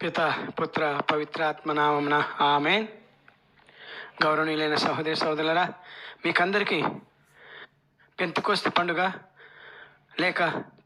పిత పుత్ర పవిత్రాత్మ ఆమె గౌరవనీయులైన సహోదరి సహోదరులరా మీకందరికీ పెంతుకోస్తి పండుగ లేక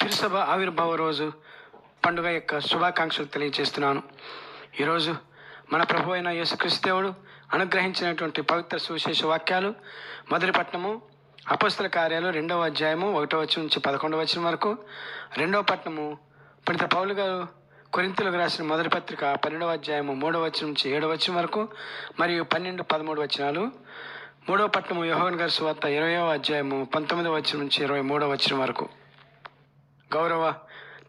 తిరుసభ ఆవిర్భావ రోజు పండుగ యొక్క శుభాకాంక్షలు తెలియజేస్తున్నాను. ఈరోజు మన ప్రభు అయిన యేసుక్రీస్తుదేవుడు అనుగ్రహించినటువంటి పవిత్ర సువిశేష వాక్యాలు మొదటి పట్టణము అపస్తుల కార్యాలు రెండవ అధ్యాయము ఒకటో వచ్చిన నుంచి పదకొండవ వచ్చిన వరకు రెండవ పట్టణము పండిత పౌలు గారు కొరింతలకు రాసిన మొదటి పత్రిక పన్నెండవ అధ్యాయము మూడవ వచ్చిన నుంచి ఏడవ వచ్చిన వరకు మరియు పన్నెండు పదమూడు వచనాలు. మూడవ పట్టణము యోహన్ గారి సువార్త ఇరవయవ అధ్యాయము పంతొమ్మిదవ వచ్చిన నుంచి ఇరవై మూడవ వచ్చిన వరకు. గౌరవ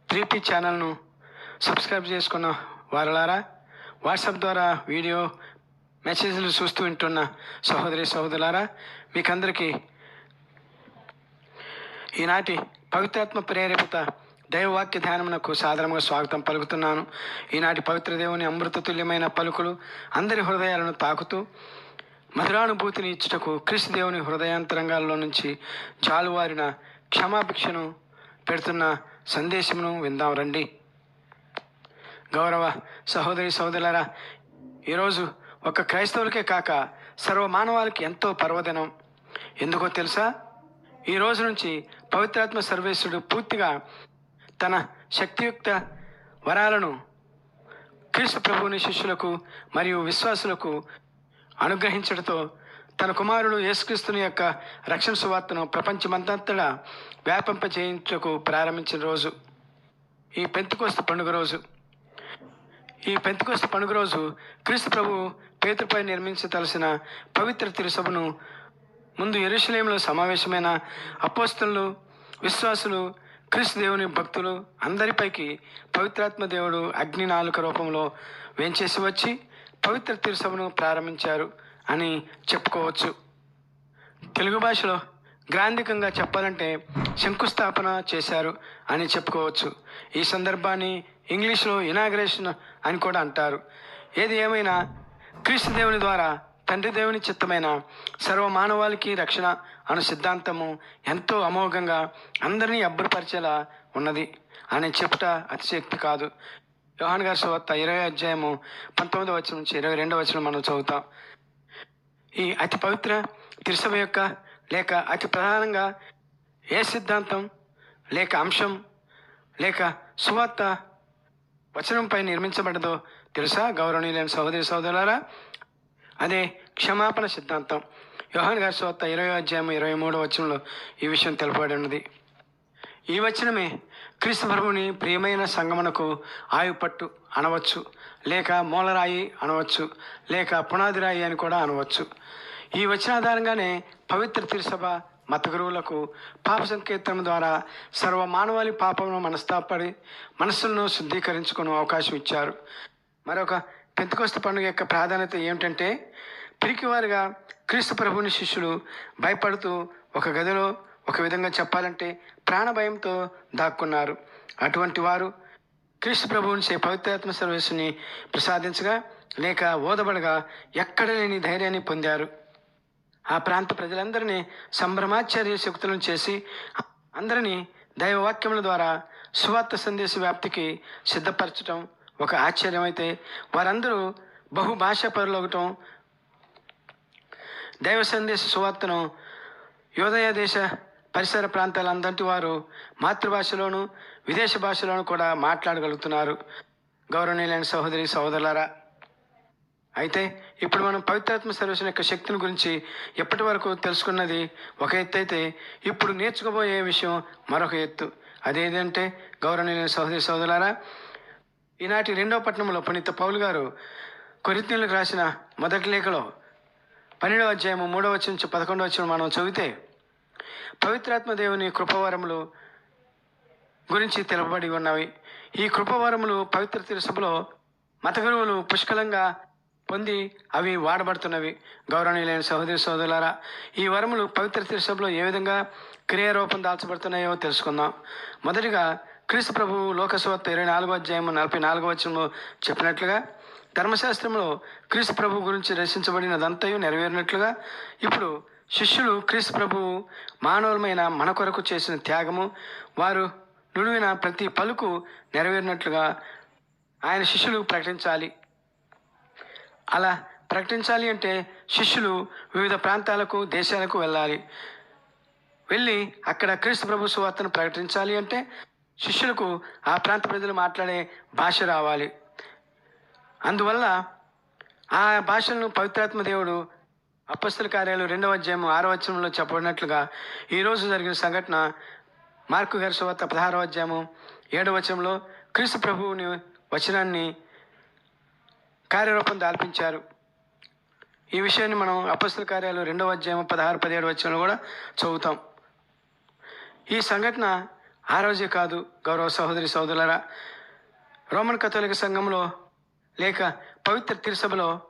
త్రీపీ ఛానల్ను సబ్స్క్రైబ్ చేసుకున్న వారలారా వాట్సాప్ ద్వారా వీడియో మెసేజ్లు చూస్తూ వింటున్న సహోదరి సహోదరులారా మీకందరికీ ఈనాటి పవిత్రాత్మ ప్రేరేపిత దైవవాక్య ధ్యానమునకు సాధారణంగా స్వాగతం పలుకుతున్నాను. ఈనాటి పవిత్ర దేవుని అమృత తుల్యమైన పలుకులు అందరి హృదయాలను తాకుతూ మధురానుభూతిని ఇచ్చుటకు క్రీస్తు దేవుని హృదయాంతరంగాల్లో నుంచి జాలువారిన క్షమాభిక్షను పెడుతున్న సందేశమును విందాం రండి. గౌరవ సహోదరి సహోదరులరా ఈరోజు ఒక క్రైస్తవులకే కాక సర్వ మానవాళికి ఎంతో పర్వదినం. ఎందుకో తెలుసా? ఈ రోజు నుంచి పవిత్రాత్మ సర్వేశ్వరుడు పూర్తిగా తన శక్తియుక్త వరాలను క్రీస్తు ప్రభువుని శిష్యులకు మరియు విశ్వాసులకు అనుగ్రహించడంతో తన కుమారుడు యేసుక్రీస్తుని యొక్క రక్షణ సువార్తను ప్రపంచమంతటా వ్యాపింపజేయించుటకు ప్రారంభించిన రోజు. ఈ పెంతుకోస్త పండుగ రోజు. ఈ పెంతుకోస్త పండుగ రోజు క్రీస్తు ప్రభు పేతుపై నిర్మించదలసిన పవిత్ర తిరుసభను ముందు ఎరుషలేంలో సమావేశమైన అపోస్తులు విశ్వాసులు క్రీస్తు దేవుని భక్తులు అందరిపైకి పవిత్రాత్మ దేవుడు అగ్ని నాలుక రూపంలో వేంచేసి వచ్చి పవిత్ర తీర్సభను ప్రారంభించారు అని చెప్పుకోవచ్చు. తెలుగు భాషలో గ్రాంధికంగా చెప్పాలంటే శంకుస్థాపన చేశారు అని చెప్పుకోవచ్చు. ఈ సందర్భాన్ని ఇంగ్లీష్లో ఇనాగ్రేషన్ అని కూడా అంటారు. ఏది ఏమైనా క్రీస్తు దేవుని ద్వారా తండ్రి దేవుని చిత్తమైన సర్వ మానవాళికి రక్షణ అను సిద్ధాంతము ఎంతో అమోఘంగా అందరినీ అబ్బురపరిచేలా ఉన్నది. అని చెప్పుట అతిశక్తి కాదు. యోహాన్ గారి సువార్త ఇరవై అధ్యాయము పంతొమ్మిదో వచ్చిన నుంచి ఇరవై రెండవ వచ్చిన మనం చదువుతాం. ఈ అతి పవిత్ర తిరుసభ యొక్క లేక అతి ప్రధానంగా ఏ సిద్ధాంతం లేక అంశం లేక సువార్త వచనంపై నిర్మించబడదో తెలుసా? గౌరవనీయులైన సహోదరి సహోదరులారా అదే క్షమాపణ సిద్ధాంతం. యోహాన్ గారి సువార్త ఇరవై అధ్యాయం ఇరవై మూడో వచనంలో ఈ విషయం తెలుపబడి ఉన్నది ఈ వచనమే క్రీస్తు ప్రభుని ప్రియమైన సంగమనకు ఆయుపట్టు అనవచ్చు లేక మూలరాయి అనవచ్చు లేక పునాది రాయి అని కూడా అనవచ్చు. ఈ వచనాధారంగానే పవిత్ర తిరుసభ మత గురువులకు పాప సంకేతం ద్వారా సర్వ మానవాళి పాపమును మనస్తాపడి మనస్సులను శుద్ధీకరించుకునే అవకాశం ఇచ్చారు. మరొక పెంతుకోస్తు పండుగ యొక్క ప్రాధాన్యత ఏమిటంటే పిరికివారుగా క్రీస్తు ప్రభుని శిష్యులు భయపడుతూ ఒక గదిలో ఒక విధంగా చెప్పాలంటే ప్రాణ భయంతో దాక్కున్నారు. అటువంటి వారు క్రీస్తు ప్రభువుని పవిత్రాత్మ సర్వీసుని ప్రసాదించగా లేక ఓదబడగా ఎక్కడ లేని ధైర్యాన్ని పొందారు. ఆ ప్రాంత ప్రజలందరినీ సంభ్రమాచార్య శక్తులను చేసి అందరినీ దైవవాక్యముల ద్వారా సువార్త సందేశ వ్యాప్తికి సిద్ధపరచడం ఒక ఆశ్చర్యం అయితే వారందరూ బహుభాష పరులవటం దైవ సందేశ సువార్తను యోదయ దేశ పరిసర ప్రాంతాలందరి వారు మాతృభాషలోను విదేశ భాషలోను కూడా మాట్లాడగలుగుతున్నారు. గౌరవనీయులైన సహోదరి సహోదరులారా అయితే ఇప్పుడు మనం పవిత్రాత్మ సర్వేశ్వరం యొక్క శక్తిని గురించి ఎప్పటి వరకు తెలుసుకున్నది? ఒక ఎత్తు అయితే ఇప్పుడు నేర్చుకోబోయే విషయం మరొక ఎత్తు. అదేంటంటే గౌరవనీయులైన సహోదరి సహోదరులారా ఈనాటి రెండవ పట్టణంలో పునీత పౌలు గారు కొరితీలకు రాసిన మొదటి లేఖలో పన్నెండవ అధ్యాయము మూడవ వచ్చి నుంచి పదకొండవ వచ్చిన మనం చదివితే పవిత్రాత్మ దేవుని కృపవరములు గురించి తెలుపబడి ఉన్నవి. ఈ కృపవరములు పవిత్ర తిరుసభలో మత గురువులు పుష్కలంగా పొంది అవి వాడబడుతున్నవి. గౌరవనీయులైన సహోదరి సోదరులారా ఈ వరములు పవిత్ర తిరుసభలో ఏ విధంగా క్రియారూపం దాల్చబడుతున్నాయో తెలుసుకుందాం. మొదటిగా క్రీస్తు ప్రభు లోకసువార్త ఇరవై నాలుగో అధ్యాయము నలభై నాలుగో వచనంలో చెప్పినట్లుగా ధర్మశాస్త్రంలో క్రీస్తు ప్రభు గురించి రచించబడినదంతయు నెరవేరినట్లుగా ఇప్పుడు శిష్యులు క్రీస్తు ప్రభువు మానవులమైన మన కొరకు చేసిన త్యాగము వారు నుడివిన ప్రతి పలుకు నెరవేరినట్లుగా ఆయన శిష్యులు ప్రకటించాలి. అలా ప్రకటించాలి అంటే శిష్యులు వివిధ ప్రాంతాలకు దేశాలకు వెళ్ళాలి. వెళ్ళి అక్కడ క్రీస్తు ప్రభు సువార్తను ప్రకటించాలి అంటే శిష్యులకు ఆ ప్రాంత ప్రజలు మాట్లాడే భాష రావాలి. అందువల్ల ఆ భాషలను పవిత్రాత్మ దేవుడు అపస్తుల కార్యాలు రెండవ అధ్యాయం ఆరో వచనంలో చెప్పబడినట్లుగా ఈరోజు జరిగిన సంఘటన మార్కు గారి సువార్త పదహారవ అధ్యాయము ఏడవ వచనంలో క్రీస్తు ప్రభువుని వచనాన్ని కార్యరూపం దాల్పించారు. ఈ విషయాన్ని మనం అపస్తుల కార్యాలు రెండవ అధ్యాయం పదహారు పదిహేడు వచనంలో కూడా చదువుతాం. ఈ సంఘటన ఆ రోజే కాదు గౌరవ సహోదరి సహోదరులరా రోమన్ కథోలిక సంఘంలో లేక పవిత్ర తిరుసభలో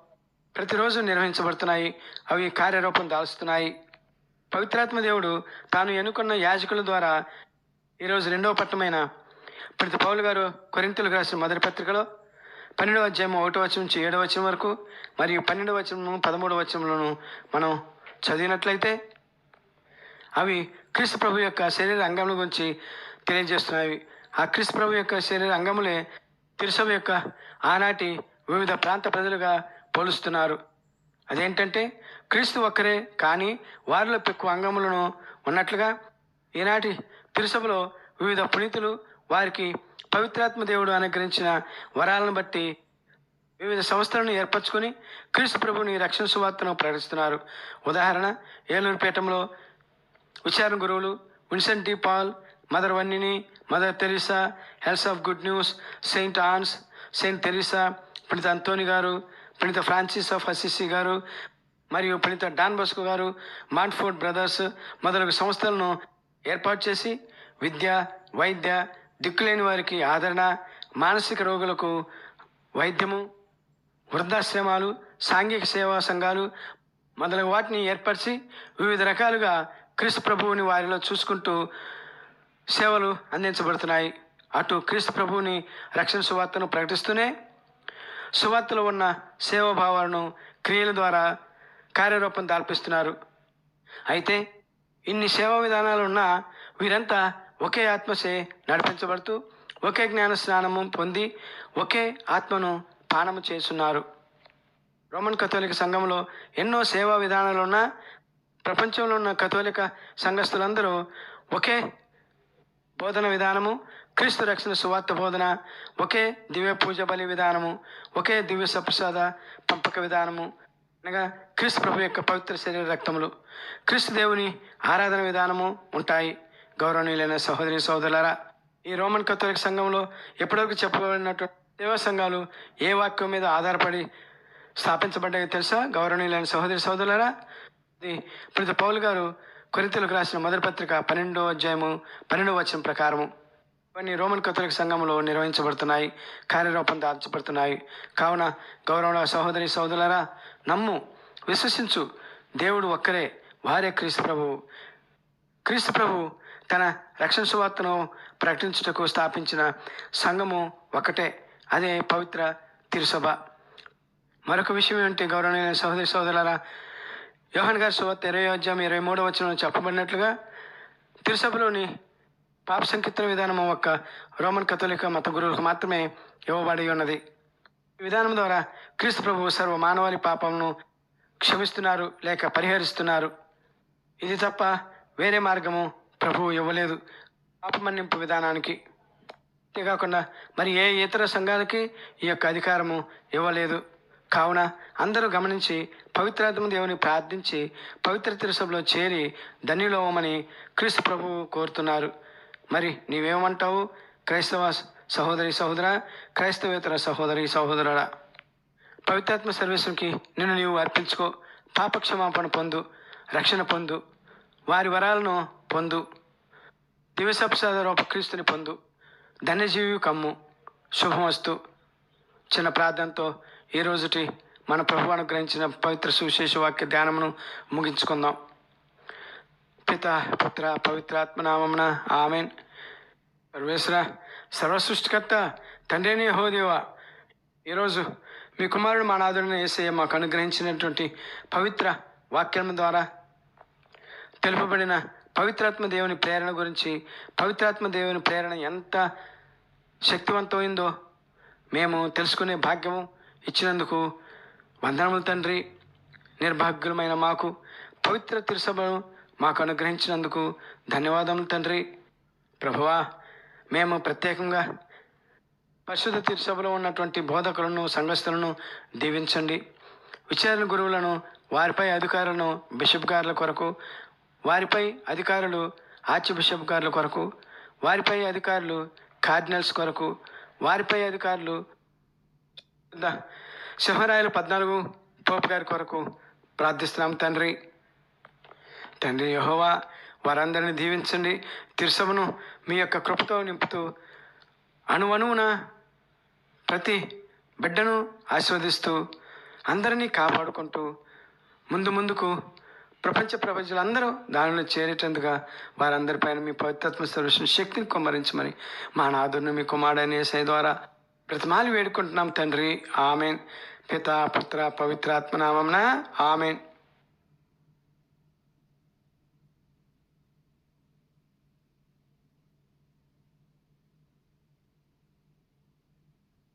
ప్రతిరోజు నిర్వహించబడుతున్నాయి. అవి కార్యరూపం దాల్చుతున్నాయి. పవిత్రాత్మ దేవుడు తాను ఎన్నుకున్న యాజకుల ద్వారా ఈరోజు రెండవ పట్టమైన ప్రతి పౌలు గారు కొరింతలు రాసిన మొదటి పత్రికలో పన్నెండవ అధ్యాయం ఒకటో వచనం నుంచి ఏడవ వచనం వరకు మరియు పన్నెండవ వచనం పదమూడవ వచనంలోను మనం చదివినట్లయితే అవి క్రీస్తు ప్రభు యొక్క శరీర అంగముల గురించి తెలియజేస్తున్నాయి. ఆ క్రీస్తు ప్రభు యొక్క శరీర అంగములే తిరుసభ యొక్క ఆనాటి వివిధ ప్రాంత ప్రజలుగా పోలుస్తున్నారు. అదేంటంటే క్రీస్తు ఒక్కరే కానీ వారిలో ఎక్కువ అంగములను ఉన్నట్లుగా ఈనాటి తిరుసభలో వివిధ పునీతులు వారికి పవిత్రాత్మ దేవుడు అనుగ్రహించిన వరాలను బట్టి వివిధ సంస్థలను ఏర్పరచుకొని క్రీస్తు ప్రభుని రక్షణ సువార్తను ప్రకటిస్తున్నారు. ఉదాహరణ ఏలూరు పీఠంలో విచారణ గురువులు Vincent de Paul mother వన్నిని Mother Teresa heralds of good news Saint Anne's Saint Teresa Pandit Anthony గారు పండిత ఫ్రాన్సిస్ ఆఫ్ అసిసి గారు మరియు పండిత డాన్ బస్కు గారు మాన్ఫోర్డ్ బ్రదర్స్ మొదలగు సంస్థలను ఏర్పాటు చేసి విద్య వైద్య దిక్కులేని వారికి ఆదరణ మానసిక రోగులకు వైద్యము వృద్ధాశ్రమాలు సాంఘిక సేవా సంఘాలు మొదలగు వాటిని ఏర్పరిచి వివిధ రకాలుగా క్రీస్తు ప్రభువుని వారిలో చూసుకుంటూ సేవలు అందించబడుతున్నాయి. అటు క్రీస్తు ప్రభువుని రక్షణ సువార్తను ప్రకటిస్తూనే సువార్తలో ఉన్న సేవాభావాలను క్రియల ద్వారా కార్యరూపం దాల్పిస్తున్నారు. అయితే ఇన్ని సేవా విధానాలు ఉన్నా వీరంతా ఒకే ఆత్మసే నడిపించబడుతూ ఒకే జ్ఞాన స్నానము పొంది ఒకే ఆత్మను పానము చేస్తున్నారు. రోమన్ కథోలిక సంఘంలో ఎన్నో సేవా విధానాలు ఉన్నా ప్రపంచంలో ఉన్న కథోలిక సంఘస్థులందరూ ఒకే బోధన విధానము క్రీస్తు రక్షణ సువార్త బోధన ఒకే దివ్య పూజ బలి విధానము ఒకే దివ్య సప్రసాద పంపక విధానము అనగా క్రీస్తు ప్రభు యొక్క పవిత్ర శరీర రక్తములు. క్రీస్తు దేవుని ఆరాధన విధానము ఉంటాయి. గౌరవనీయులైన సహోదరి సహోదరులారా ఈ రోమన్ కథోలిక సంఘంలో ఎప్పటివరకు చెప్పబడినట్టు దేవ సంఘాలు ఏ వాక్యం మీద ఆధారపడి స్థాపించబడ్డాయో తెలుసా? గౌరవనీయులైన సహోదరి సహోదరులారా ఇది ప్రతి పౌలు గారు కొరితలకు రాసిన మొదటి పత్రిక పన్నెండో అధ్యాయము పన్నెండవ వచనం ప్రకారము. ఇవన్నీ రోమన్ కథోలిక సంఘంలో నిర్వహించబడుతున్నాయి కార్యరూపం దాల్చబడుతున్నాయి. కావున గౌరవ సహోదరి సహోదరులారా నమ్ము విశ్వసించు. దేవుడు ఒక్కరే వారే క్రీస్తు ప్రభువు. క్రీస్తు ప్రభు తన రక్షణ సువార్తను ప్రకటించుటకు స్థాపించిన సంఘము ఒకటే అదే పవిత్ర తిరుసభ. మరొక విషయం ఏంటంటే గౌరవనీయ సహోదరి సహోదరులారా యోహన్ గారి సువార్త ఇరవై అధ్యాయం ఇరవై మూడవ వచనంలో చెప్పబడినట్లుగా తిరుసభలోని పాప సంకీర్తన విధానం ఒక రోమన్ కథోలిక మత గురువులకు మాత్రమే ఇవ్వబడి ఉన్నది. ఈ విధానం ద్వారా క్రీస్తు ప్రభు సర్వ మానవాళి పాపమును క్షమిస్తున్నారు లేక పరిహరిస్తున్నారు. ఇది తప్ప వేరే మార్గము ప్రభువు ఇవ్వలేదు. పాపమన్నింపు విధానానికి అంతేకాకుండా మరి ఏ ఇతర సంఘాలకి ఈ యొక్క అధికారము ఇవ్వలేదు. కావున అందరూ గమనించి పవిత్రాత్మ దేవుని ప్రార్థించి పవిత్ర తిరుసభలో చేరి ధన్యులవమని క్రీస్తు ప్రభువు కోరుతున్నారు. మరి నీవేమంటావు? క్రైస్తవ సహోదరి సహోదర క్రైస్తవేతర సహోదరి సహోదరుడా పవిత్రాత్మ సర్వీసుకి నిన్ను నీవు అర్పించుకో. పాపక్షమాపణ పొందు రక్షణ పొందు వారి వరాలను పొందు దివసప్రసాద రూప క్రీస్తుని పొందు. ధన్యజీవి కమ్ము. శుభమస్తు. చిన్న ప్రార్థనతో ఈ రోజుటి మన ప్రభు అనుగ్రహించిన పవిత్ర సువిశేష వాక్య ధ్యానమును ముగించుకుందాం. పిత పుత్ర పవిత్రాత్మనామమున ఆమెన్. పరమేశ్వర సర్వసృష్టికర్త తండ్రిని హోదేవా ఈరోజు మీ కుమారుడు మా నాదుడిని ఏసయ్య మాకు అనుగ్రహించినటువంటి పవిత్ర వాక్యం ద్వారా తెలుపబడిన పవిత్రాత్మ దేవుని ప్రేరణ గురించి పవిత్రాత్మ దేవుని ప్రేరణ ఎంత శక్తివంతమైందో మేము తెలుసుకునే భాగ్యము ఇచ్చినందుకు వందనములు తండ్రి. నిర్భాగ్యులమైన మాకు పవిత్ర తిరుసభను మాకు అనుగ్రహించినందుకు ధన్యవాదములు తండ్రి. ప్రభువా మేము ప్రత్యేకంగా పరిశుద్ధ తిరుసభలో ఉన్నటువంటి బోధకులను సంఘస్థులను దీవించండి. విచారణ గురువులను వారిపై అధికారులను బిషప్ గారుల కొరకు వారిపై అధికారులు ఆర్చ్ బిషప్ గారుల కొరకు వారిపై అధికారులు కార్డినల్స్ కొరకు వారిపై అధికారులు సింహరాయలు పద్నాలుగు పోపు గారి కొరకు ప్రార్థిస్తున్నాం తండ్రి. తండ్రి యహోవా వారందరిని దీవించండి. తిరుసభను మీ యొక్క కృపతో నింపుతూ అణువణువున ప్రతి బిడ్డను ఆస్వాదిస్తూ అందరినీ కాపాడుకుంటూ ముందు ముందుకు ప్రపంచ ప్రపంచాలందరూ దానిలో చేరేటందుగా వారందరిపైన మీ పవిత్రత్మ సర్వస్వం శక్తిని కుమ్మరించమని మా నాదును మీ కుమారుడైన యేసయ్య ద్వారా ప్రతిమాలు వేడుకుంటున్నాం తండ్రి. ఆమెన్. పిత పుత్ర పవిత్రాత్మ నామంన ఆమెన్.